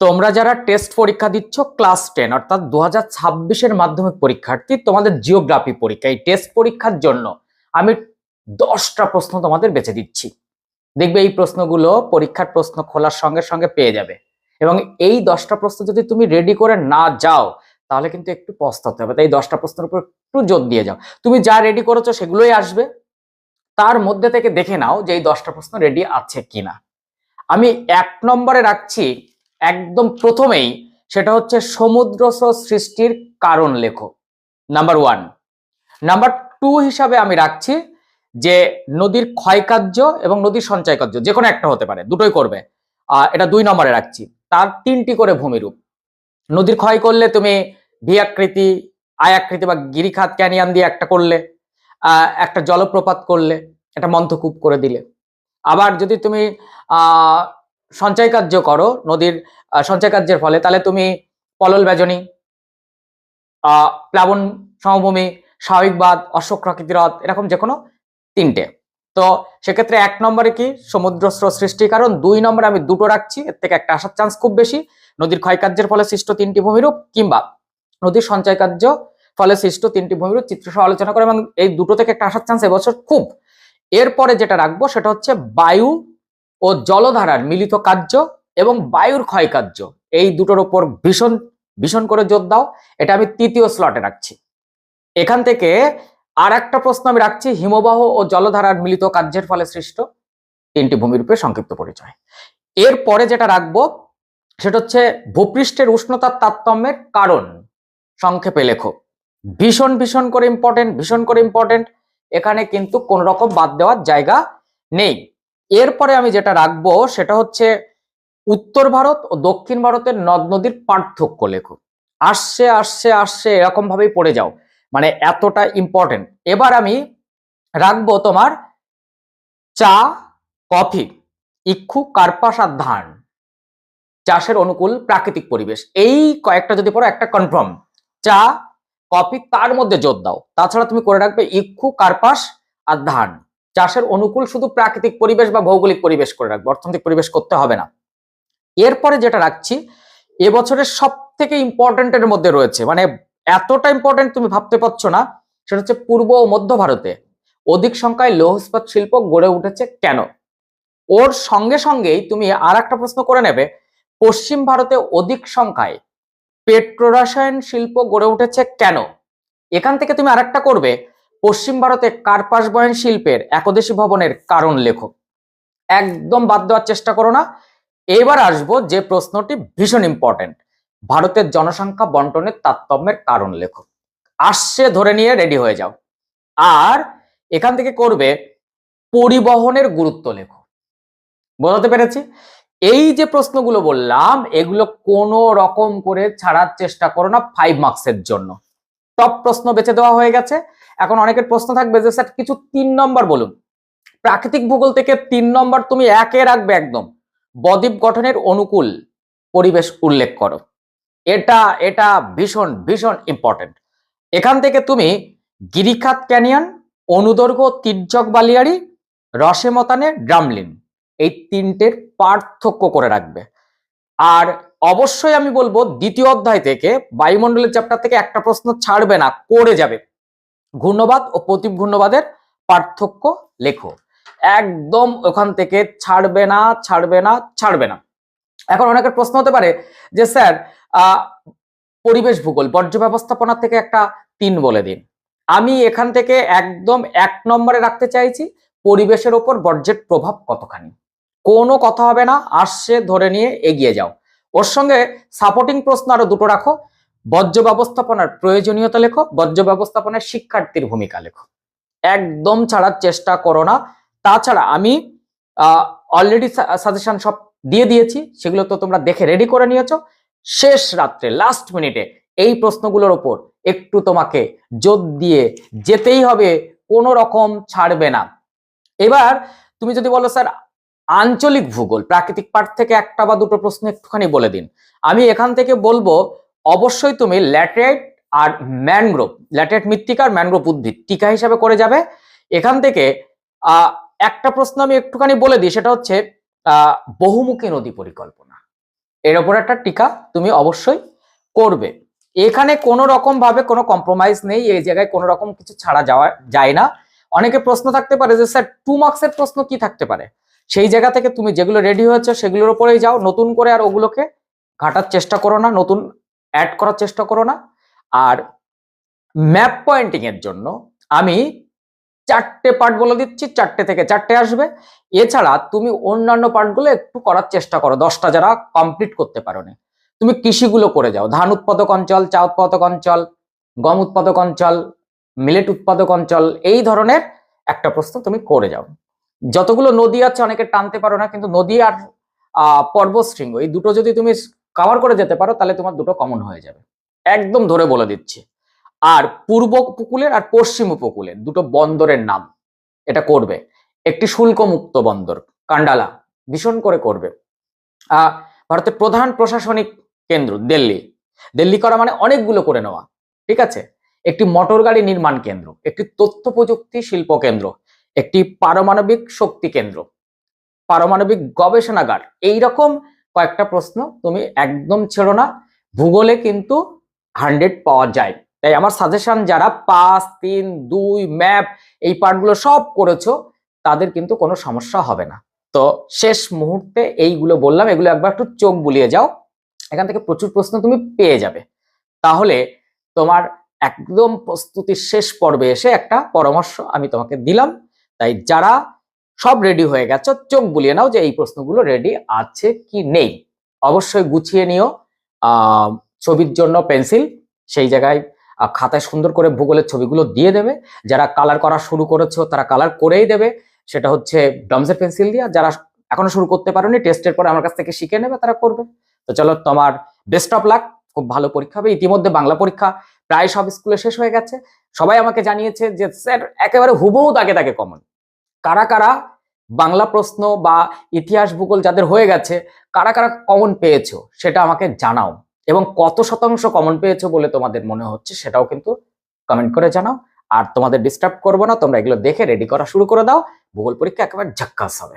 তোমরা যারা টেস্ট পরীক্ষা দিচ্ছ ক্লাস টেন অর্থাৎ দু হাজার মাধ্যমিক পরীক্ষার্থী, তোমাদের জিওগ্রাফি পরীক্ষা, এই টেস্ট পরীক্ষার জন্য আমি দশটা প্রশ্ন তোমাদের বেছে দিচ্ছি। দেখবে এই প্রশ্নগুলো পরীক্ষার প্রশ্ন খোলার সঙ্গে সঙ্গে পেয়ে যাবে। এবং এই দশটা প্রশ্ন যদি তুমি রেডি করে না যাও, তাহলে কিন্তু একটু পস্তাতে হবে। তাই দশটা প্রশ্নের উপর একটু জোর দিয়ে যাও। তুমি যা রেডি করেছ সেগুলোই আসবে। তার মধ্যে থেকে দেখে নাও যে এই দশটা প্রশ্ন রেডি আছে কিনা। আমি এক নম্বরে রাখছি একদম প্রথমেই সেটা হচ্ছে সমুদ্র সৃষ্টির কারণ লেখো। নাম্বার ওয়ান নাম্বার টু হিসাবে আমি রাখছি যে নদীর ক্ষয়কার্য এবং নদীর সঞ্চয় কার্য যে কোনো একটা হতে পারে, দুটোই করবে। এটা দুই নম্বরে রাখছি। তার তিনটি করে ভূমিরূপ। নদীর ক্ষয় করলে তুমি ভি আকৃতি আয় আকৃতি বা গিরিখাত ক্যানিয়ান দিয়ে একটা করলে একটা জলপ্রপাত করলে, একটা মন্থকূপ করে দিলে। আবার যদি তুমি সঞ্চয় কার্য করো নদীর সঞ্চয় কার্যের ফলে। তাহলে তুমি পলল ব্যজনী প্লাবন সমভূমি স্বাভাবিকবাদ অশোক প্রকৃতিরথ এরকম যে কোনো তিনটে। তো সেক্ষেত্রে এক নম্বরে কি? সমুদ্র স্রোত সৃষ্টির কারণ দুই নম্বরে আমি দুটো রাখছি, এর থেকে একটা আসার চান্স খুব বেশি। নদীর ক্ষয়কার্যের ফলে সৃষ্ট তিনটি ভূমিরূপ কিংবা নদীর সঞ্চয় কার্য ফলে সৃষ্ট তিনটি ভূমিরূপ চিত্রসহ আলোচনা করে এবং এই দুটো থেকে একটা আসার চান্স এবছর খুব। এরপরে যেটা রাখব সেটা হচ্ছে বায়ু ও জলধারার মিলিত কার্য এবং বায়ুর ক্ষয়কার্য। এই দুটোর উপর ভীষণ ভীষণ করে জোর দাও। এটা আমি তৃতীয় স্লটে রাখছি। এখান থেকে আর একটা প্রশ্ন আমি রাখছি, হিমবাহ ও জলধারার মিলিত কার্যের ফলে সৃষ্ট তিনটি ভূমিরূপে সংক্ষিপ্ত পরিচয়। এরপরে যেটা রাখব, সেটা হচ্ছে ভূপৃষ্ঠের উষ্ণতার তারতম্যের কারণ সংক্ষেপে লেখো। ভীষণ ভীষণ করে ইম্পর্টেন্ট ভীষণ করে ইম্পর্টেন্ট এখানে কিন্তু কোন রকম বাদ দেওয়ার জায়গা নেই। এরপরে আমি যেটা রাখব সেটা হচ্ছে উত্তর ভারত ও দক্ষিণ ভারতের নদ নদীর পার্থক্য লেখো। আসছে আসছে আসছে, এরকম ভাবেই পড়ে যাও। মানে এতটা ইম্পর্টেন্ট এবার আমি রাখব তোমার চা, কফি, ইক্ষু, কার্পাস আর ধান। চাষের অনুকূল প্রাকৃতিক পরিবেশ। এই কয়েকটা যদি পড়ো, একটা কনফার্ম চা, কফি, তার মধ্যে জোর দাও। তাছাড়া তুমি করে রাখবে ইক্ষু, কার্পাস আর ধান। চাষের অনুকূল শুধু প্রাকৃতিক পরিবেশ বা ভৌগোলিক পরিবেশ করে রাখবে, অর্থনৈতিক পরিবেশ করতে হবে না। এরপরে যেটা রাখছি এবছরের সব থেকে ইম্পর্টেন্টের মধ্যে রয়েছে মানে এতটা ইম্পর্টেন্ট তুমি ভাবতে পারছ না, সেটা হচ্ছে পূর্ব ও মধ্য ভারতে অধিক সংখ্যায় লৌহ ইস্পাত শিল্প গড়ে উঠেছে কেন? ওর সঙ্গে সঙ্গেই তুমি আর একটা প্রশ্ন করে নেবে, পশ্চিম ভারতে অধিক সংখ্যায় পেট্রোরাসায়ন শিল্প গড়ে উঠেছে কেন? এখান থেকে তুমি আরেকটা করবে পশ্চিম ভারতে কার্পাস বয়ন শিল্পের একদেশী ভবনের কারণ লেখো একদম বাদ দেওয়ার চেষ্টা করো না। এবার আসব যে প্রশ্নটি ভীষণ ইম্পর্টেন্ট ভারতের জনসংখ্যা বন্টনের তারতম্যের কারণ লেখো আসছে, ধরে নিয়ে রেডি হয়ে যাও। আর এখান থেকে করবে পরিবহনের গুরুত্ব লেখো বোঝাতে পেরেছি? এই যে প্রশ্নগুলো বললাম, এগুলো কোনো রকম করে ছাড়ার চেষ্টা করো না ফাইভ মার্কসের জন্য। টপ প্রশ্ন বেছে দেওয়া হয়ে গেছে। এখন অনেকের প্রশ্ন থাকবে যে, স্যার, কিছু তিন নম্বর বলুন। প্রাকৃতিক ভূগোল থেকে তিন নম্বর তুমি একে রাখবে একদম। বদ্বীপ গঠনের অনুকূল পরিবেশ উল্লেখ করো। এটা এটা ভীষণ ভীষণ ইম্পর্টেন্ট এখান থেকে তুমি গিরিখাত ক্যানিয়ন অনুদৈর্ঘ্য তির্যক বালিয়ারি রসে মতানে ড্রামলিন এই তিনটের পার্থক্য করে রাখবে। আর অবশ্যই আমি বলব দ্বিতীয় অধ্যায় থেকে বায়ুমণ্ডলের চ্যাপ্টার থেকে একটা প্রশ্ন ছাড়বে না করে যাবে। ঘূর্ণবাদ ও প্রতীপ ঘূর্ণবাদের পার্থক্য লেখো। একদম ওখান থেকে ছাড়বে না ছাড়বে না ছাড়বে না। এখন অনেকের প্রশ্ন হতে পারে যে, স্যার পরিবেশ ভূগোল, বর্জ্য ব্যবস্থাপনা থেকে একটা তিন বলে দিন। আমি এখান থেকে একদম এক নম্বরে রাখতে চাইছি, পরিবেশের ওপর বর্জ্যের প্রভাব কতখানি? কোনো কথা হবে না, আসছে, ধরে নিয়ে এগিয়ে যাও। ওর সঙ্গে সাপোর্টিং প্রশ্ন আরও দুটো রাখো। বর্জ্য ব্যবস্থাপনার প্রয়োজনীয়তা লেখো, বর্জ্য ব্যবস্থাপনার শিক্ষার্থীর ভূমিকা লেখো। একদম ছাড়ার চেষ্টা করো না। তাছাড়া আমি অলরেডি সাজেশন সব দিয়ে দিয়েছি, সেগুলো তো তোমরা দেখে রেডি করে নিয়েছ। শেষ রাত্রে লাস্ট মিনিটে এই প্রশ্নগুলোর ওপর একটু তোমাকে জোর দিয়ে যেতেই হবে, কোনো রকম ছাড়বে না। এবার তুমি যদি বলো, স্যার, আঞ্চলিক ভূগোল, প্রাকৃতিক পাঠ থেকে একটা বা দুটো প্রশ্ন একটুখানি বলে দিন। আমি এখান থেকে বলব অবশ্যই তুমি ল্যাটেরাইট আর ম্যানগ্রোভ, ল্যাটেরাইট মৃত্তিকা আর ম্যানগ্রোভ উদ্ভিদ টিকা হিসাবে করে যাবে। এখান থেকে একটা প্রশ্ন আমি একটুখানি বলে দিই, সেটা হচ্ছে বহুমুখী নদী পরিকল্পনা। এর ওপর একটা টিকা তুমি অবশ্যই করবে। এখানে কোনো রকম ভাবে কোনো কম্প্রোমাইজ নেই, এই জায়গায় কোনো রকম কিছু ছাড়া যাওয়া যায় না। অনেকে প্রশ্ন থাকতে পারে যে, স্যার টু মার্কসের প্রশ্ন কি থাকতে পারে? সেই জায়গা থেকে তুমি যেগুলো রেডি হয়েছে, সেগুলোর উপরেই যাও। নতুন করে আর ওগুলোকে ঘাটার চেষ্টা করো না, নতুন অ্যাড করার চেষ্টা করো না। আর ম্যাপ পয়েন্টিং এর জন্য আমি চারটে পার্ট বলে দিচ্ছি চারটে থেকে চারটে আসবে। এছাড়া তুমি অন্যান্য পার্টগুলো একটু করার চেষ্টা করো দশটা যারা কমপ্লিট করতে পারো না। তুমি কৃষিগুলো করে যাও ধান উৎপাদক অঞ্চল চা উৎপাদক অঞ্চল গম উৎপাদক অঞ্চল মিলেট উৎপাদক অঞ্চল এই ধরনের একটা প্রশ্ন তুমি করে যাও। যতগুলো নদী আছে অনেকে টানতে পারো না কিন্তু নদী আর আহ, পর্বতশৃঙ্গ এই দুটো যদি তুমি কভার করে যেতে পারো, তাহলে তোমার দুটো কমন হয়ে যাবে। একদম ধরে বলে দিচ্ছি। আর পূর্ব উপকূলের আর পশ্চিম উপকূলের দুটো বন্দরের নাম এটা করবে। একটি শুল্ক মুক্ত বন্দর, কান্ডালা, ভীষণ করে করবে। ভারতের প্রধান প্রশাসনিক কেন্দ্র, দিল্লি। দিল্লি করা মানে অনেকগুলো করে নেওয়া, ঠিক আছে? একটি মোটর গাড়ি নির্মাণ কেন্দ্র, একটি তথ্য প্রযুক্তি শিল্প কেন্দ্র, একটি পারমাণবিক শক্তি কেন্দ্র, পারমাণবিক গবেষণাগার এই রকম কয়েকটা প্রশ্ন তুমি একদম ছেড়ো না। ভূগোলে কিন্তু হান্ড্রেড পাওয়া যায়। তাই আমার সাজেশন যারা পাঁচ, তিন, দুই ম্যাপ এই পার্টগুলো সব করেছ, তাদের কিন্তু কোনো সমস্যা হবে না। তো শেষ মুহূর্তে এইগুলো বললাম, এগুলো একবার একটু চোখ বুলিয়ে যাও। এখান থেকে প্রচুর প্রশ্ন তুমি পেয়ে যাবে। তাহলে তোমার একদম প্রস্তুতির শেষ পর্বে এসে একটা পরামর্শ আমি তোমাকে দিলাম। তাই যারা সব রেডি হয়ে গেছে। চোখ বুলিয়ে নাও যে এই প্রশ্নগুলো রেডি আছে কি নেই। অবশ্যই গুছিয়ে নিও ছবির জন্য পেন্সিল সেই জায়গায় খাতায় সুন্দর করে ভূগোলের ছবিগুলো দিয়ে দেবে। যারা কালার করা শুরু করেছ তারা কালার করেই দেবে। সেটা হচ্ছে ডমসের পেন্সিল দিয়ে। যারা এখনও শুরু করতে পারোনি টেস্টের পরে আমার কাছ থেকে শিখে নেবে, তারা করবে। তো চলো, তোমার বেস্ট অফ লাক খুব ভালো পরীক্ষা হবে। ইতিমধ্যে বাংলা পরীক্ষা প্রায় সব স্কুলে শেষ হয়ে গেছে। সবাই আমাকে জানিয়েছে যে স্যার একেবারে হুবহু দাগে দাগে কমন কারা কারা বাংলা প্রশ্ন বা ইতিহাস ভূগোল যাদের হয়ে গেছে, কারা কারা কমন পেয়েছ সেটা আমাকে জানাও এবং কত শতাংশ কমন পেয়েছ বলে তোমাদের মনে হচ্ছে সেটাও কিন্তু কমেন্ট করে জানাও। আর তোমাদের ডিস্টার্ব করব না, তোমরা এগুলো দেখে রেডি করা শুরু করে দাও। ভূগোল পরীক্ষা একেবারে ঝাক্কাস হবে।